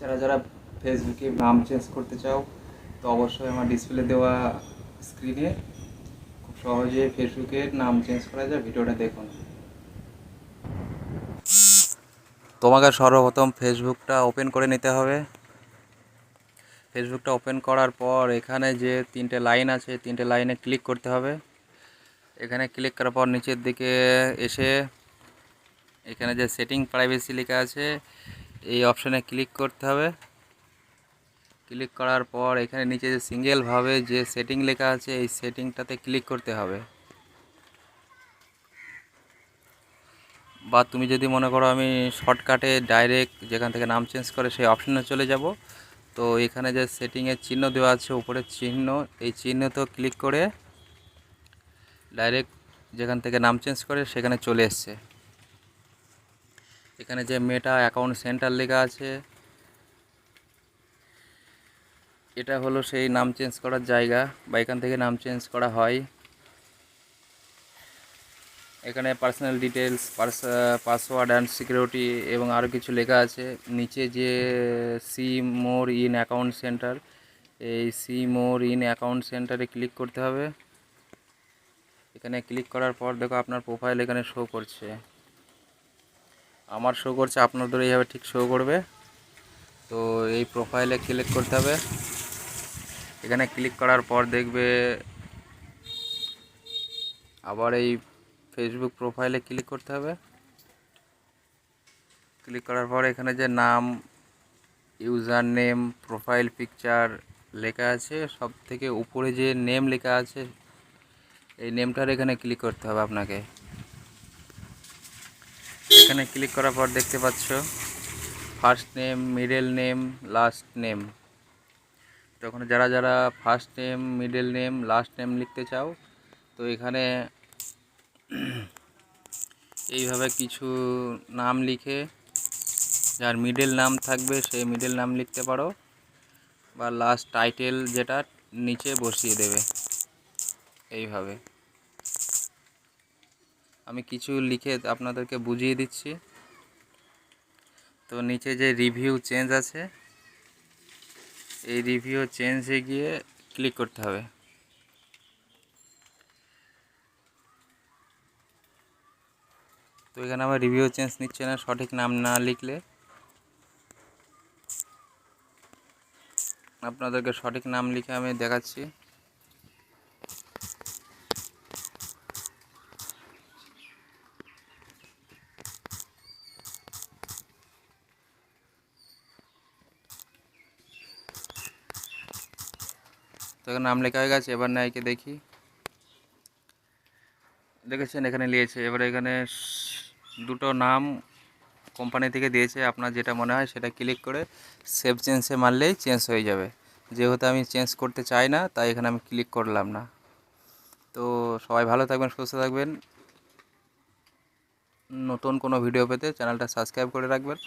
যারা যারা ফেসবুকে নাম চেঞ্জ করতে চাও, তো অবশ্যই আমার ডিসপ্লে দেওয়া স্ক্রিনে খুব সহজে ফেসবুকের নাম চেঞ্জ করা যায়, ভিডিওটা দেখুন। তোমাকে সর্বপ্রথম ফেসবুকটা ওপেন করে নিতে হবে। ফেসবুকটা ওপেন করার পর এখানে যে তিনটে লাইন আছে তিনটে লাইনে ক্লিক করতে হবে। এখানে ক্লিক করার পর নিচের দিকে এসে এখানে যে সেটিং প্রাইভেসি লেখা আছে এই অপশানে ক্লিক করতে হবে। ক্লিক করার পর এখানে নিচে যে সিঙ্গেলভাবে যে সেটিং লেখা আছে, এই সেটিংটাতে ক্লিক করতে হবে। বা তুমি যদি মনে করো আমি শর্টকাটে ডাইরেক্ট যেখান থেকে নাম চেঞ্জ করে সেই অপশানে চলে যাব, তো এখানে যে সেটিংয়ের চিহ্ন দেওয়া আছে, উপরের চিহ্ন, এই চিহ্নতেও ক্লিক করে ডাইরেক্ট যেখান থেকে নাম চেঞ্জ করে সেখানে চলে এসছে। এখানে যে মেটা অ্যাকাউন্ট সেন্টার লেখা আছে, এটা হলো সেই নাম চেঞ্জ করার জায়গা বা এখান থেকে নাম চেঞ্জ করা হয়। এখানে personal details password and security এবং আরও কিছু লেখা আছে। নিচে যে see more in account center এই সি মোর ইন অ্যাকাউন্ট সেন্টারে ক্লিক করতে হবে। এখানে ক্লিক করার পর দেখো আপনার প্রোফাইল এখানে শো করছে। আমার শো করছে আপনাদের এইভাবে ঠিক শো করবে। তো এই প্রোফাইলে ক্লিক করতে হবে। এখানে ক্লিক করার পর দেখবে, আবার এই ফেসবুক প্রোফাইলে ক্লিক করতে হবে। ক্লিক করার পর এখানে যে নাম ইউজার নেম প্রোফাইল পিকচার লেখা আছে সব থেকে উপরে যে নেম লেখা আছে, এই নেমটার এখানে ক্লিক করতে হবে আপনাকে। এখানে ক্লিক করার পর দেখতে পাচ্ছ first name middle name last name তখন যারা যারা first name middle name last name লিখতে চাও, তো এখানে এইভাবে কিছু নাম লিখে যার মিডল নাম থাকবে, সেই মিডল নাম লিখতে পারো বা লাস্ট টাইটেল যেটা নিচে বসিয়ে দেবে। এইভাবে। আমি কিছু লিখে আপনাদেরকে বুঝিয়ে দিচ্ছি। তো নিচে যে রিভিউ চেঞ্জ আছে, এই রিভিউ চেঞ্জে গিয়ে ক্লিক করতে হবে। তো এখানে আমার রিভিউ চেঞ্জ নিচ্ছে না, সঠিক নাম না লিখলে। আপনাদেরকে সঠিক নাম লিখে আমি দেখাচ্ছি। তো এখানে নাম লেখা হয়ে গেছে, এবার নাইকে দেখি। দেখেছেন, এখানে নিয়েছে। এবার এখানে দুটো নাম কোম্পানি থেকে দিয়েছে। আপনার যেটা মনে হয় সেটা ক্লিক করে সেভ চেঞ্জে মারলেই চেঞ্জ হয়ে যাবে। যেহেতু আমি চেঞ্জ করতে চাই না, তাই এখানে আমি ক্লিক করলাম না। তো সবাই ভালো থাকবেন, সুস্থ থাকবেন। নতুন কোনো ভিডিও পেতে চ্যানেলটা সাবস্ক্রাইব করে রাখবেন।